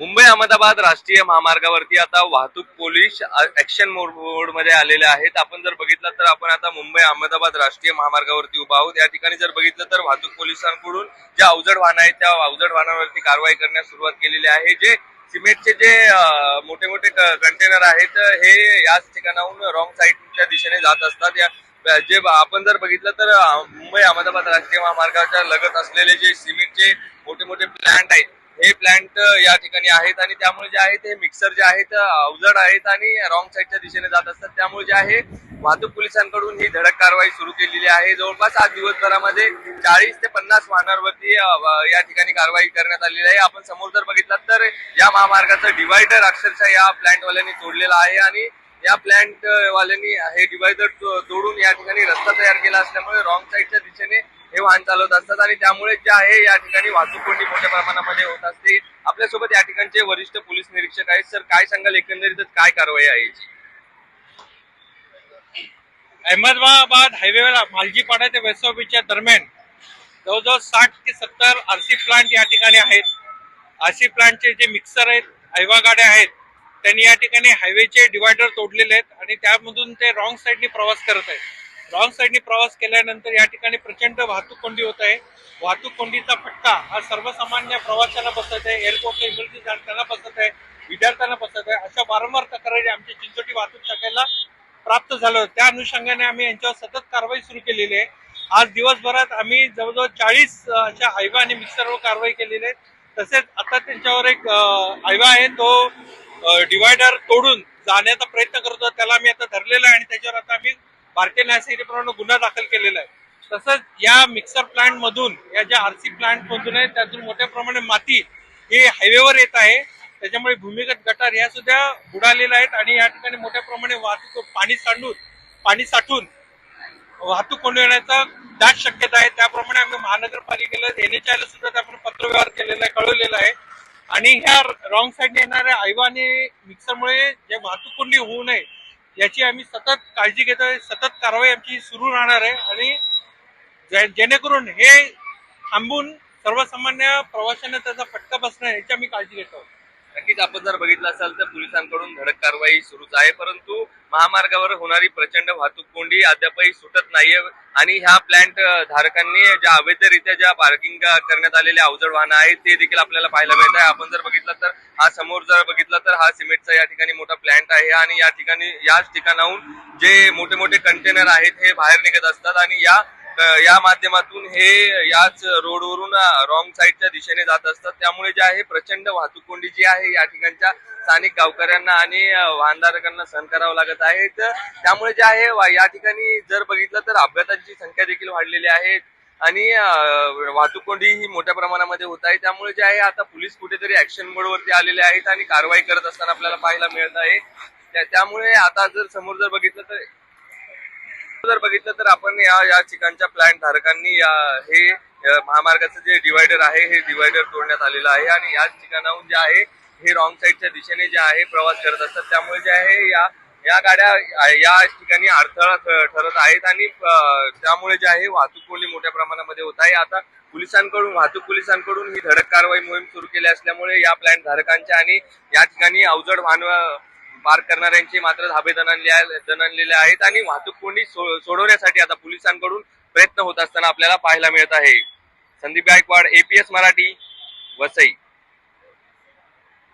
मुंबई अहमदाबाद राष्ट्रीय महामार्गावरती आता वाहतूक पोलीस ऍक्शन मोडमध्ये आलेले आहेत. आपण जर बघितलं तर आपण आता मुंबई अहमदाबाद राष्ट्रीय महामार्गावरती उभा आहोत. या ठिकाणी जर बघितलं तर वाहतूक पोलिसांकडून ज्या अवजड वाहन आहेत त्या अवजड वाहनावरती कारवाई करण्यास सुरुवात केलेली आहे जे सिमेंटचे जे मोठे मोठे कंटेनर आहेत हे याच ठिकाणाहून रॉंग साईडच्या दिशेने जात असतात. या जे आपण जर बघितलं तर मुंबई अहमदाबाद राष्ट्रीय महामार्गाच्या लगत असलेले जे सिमेंटचे मोठे मोठे प्लांट आहेत हे प्लांट या ठिकाणी आहेत आणि त्यामुळे जे आहेत हे मिक्सर जे आहेत अवजड आहेत आणि रॉंग साईडच्या दिशेने जात असतात. त्यामुळे जे आहे वाहतूक पोलिसांकडून ही धडक कारवाई सुरू केलेली आहे. जवळपास आज दिवसभरामध्ये चाळीस ते पन्नास वाहनांवरती या ठिकाणी कारवाई करण्यात आलेली आहे. आपण समोर जर बघितलं तर या महामार्गाचं डिवायडर अक्षरशः या प्लांटवाल्यांनी तोडलेला आहे आणि या प्लांटवाल्यांनी हे डिवायडर तोडून या ठिकाणी रस्ता तयार केला असल्यामुळे रॉंग साईडच्या दिशेने हे वाहन चालवत असतात आणि त्यामुळे जे आहे या ठिकाणी वाहतूक कोंडी मोठ्या प्रमाणामध्ये होत असते. आपल्यासोबत या ठिकाणचे वरिष्ठ पोलीस निरीक्षक आहेत. सर काय सांगाल? एकंदरीतच काय कारवाई आहे याची? अहमदाबाद हायवेला मालजीपाडा ते वेसोबीच्या दरम्यान जवळजवळ साठ ते सत्तर आरसी प्लांट या ठिकाणी आहेत. आरसी प्लांटचे जे मिक्सर आहेत हायवा गाड्या आहेत त्यांनी या ठिकाणी हायवेचे डिवायडर तोडलेले आहेत आणि त्यामधून ते रॉंग साईडनी प्रवास करत आहेत. रॉंग साईडने प्रवास केल्यानंतर या ठिकाणी प्रचंड वाहतूक कोंडी होत आहे. वाहतूक कोंडीचा फटका हा सर्वसामान्य प्रवाशांना बसत आहे. एअरपोर्टला इमर्जन्सी जाणताना बसत आहे. विद्यार्थ्यांना बसत आहे. अशा वारंवार तक्रारी आमच्या चिंचोटी वाहतूक शाखेला प्राप्त झालं त्या अनुषंगाने आम्ही यांच्यावर सतत कारवाई सुरू केलेली आहे. आज दिवसभरात आम्ही जवळजवळ चाळीस अशा हायवा आणि मिक्सरवर कारवाई केलेली आहे. तसेच आता त्यांच्यावर एक हायवा आहे. तो डिवायडर तोडून जाण्याचा प्रयत्न करतो त्याला आम्ही आता धरलेला आहे आणि त्याच्यावर आता आम्ही भारतीय न्यायसंहितेप्रमाणे गुन्हा दाखल केलेला आहे. तसंच या मिक्सर प्लांट मधून या ज्या आरसी प्लांट मधून आहे त्यातून मोठ्या प्रमाणे माती हे हायवेवर येत आहे. त्याच्यामुळे भूमिगत गटार या सुद्धा बुडालेल्या आहेत आणि या ठिकाणी मोठ्या प्रमाणे वाहतूक पाणी सांडून पाणी साठून वाहतूक कोंडू येण्याचा दाट शक्यता आहे. त्याप्रमाणे आम्ही महानगरपालिकेला एनएचआयला सुद्धा त्याप्रमाणे पत्रव्यवहार केलेला आहे कळवलेला आहे. आणि ह्या रॉंग साईडने येणाऱ्या आयवाने मिक्सरमुळे जे वाहतूक कोंडी होऊ नये याची आम्ही सतत काळजी घेतोय. सतत कारवाई आमची सुरू राहणार आहे आणि जेणेकरून हे थांबून सर्वसामान्य प्रवाशांना त्याचा फटका बसणार याची आम्ही काळजी घेतो नक्कीच आपण जर बघितलं असाल तर पोलिसांकडून धडक कारवाई सुरूच आहे परंतु महामार्गावर होणारी प्रचंड वाहतूक कोंडी अद्यापही सुटत नाहीये आणि ह्या प्लॅन्ट धारकांनी ज्या अवैधरित्या ज्या पार्किंग करण्यात आलेले अवजड वाहनं आहेत ते देखील आपल्याला पाहायला मिळत आहे. आपण जर बघितलं तर हा समोर जर बघितलं तर हा सिमेंटचा या ठिकाणी मोठा प्लॅन्ट आहे आणि या ठिकाणी याच ठिकाणाहून जे मोठे मोठे कंटेनर आहेत हे बाहेर निघत असतात आणि या या माध्यमातून हे याच रोडवरून रॉंग साईडच्या दिशेने जात असतात. त्यामुळे जे आहे प्रचंड वाहतूक कोंडी जी आहे या ठिकाणच्या स्थानिक गावकऱ्यांना आणि वाहनधारकांना सहन करावं लागत आहे. त्यामुळे जे आहे या ठिकाणी जर बघितलं तर अपघातांची संख्या देखील वाढलेली आहे आणि वाहतूक कोंडी ही मोठ्या प्रमाणामध्ये होत आहे. त्यामुळे जे आहे आता पोलीस कुठेतरी ऍक्शन मोडवरती आलेले आहेत आणि कारवाई करत असताना आपल्याला पाहायला मिळत आहे. त्यामुळे आता जर समोर जर बघितलं तर जर बघितलं तर आपण या या ठिकाणच्या प्लॅन धारकांनी या हे महामार्गाचं जे डिवायडर आहे हे डिवायडर तोडण्यात आलेलं आहे. आणि याच ठिकाणाहून जे आहे हे रॉंग साईडच्या दिशेने जे आहे प्रवास करत असतात. त्यामुळे जे आहे या या गाड्या या ठिकाणी अडथळा ठरत आहेत. आणि त्यामुळे जे आहे वाहतूक कोंडी मोठ्या प्रमाणामध्ये होत आहे. आता पोलिसांकडून वाहतूक पोलिसांकडून ही धडक कारवाई मोहीम सुरू केली असल्यामुळे या प्लॅन धारकांच्या आणि या ठिकाणी अवजड वाहन पार करणाऱ्यांचे मात्र धाबे दणानले आहेत आणि वाहतूक कोंडी सोडवण्यासाठी आता पोलिसांकडून प्रयत्न होत असताना आपल्याला पाहायला मिळत आहे. संदीप गायकवाड एपीएस मराठी वसई.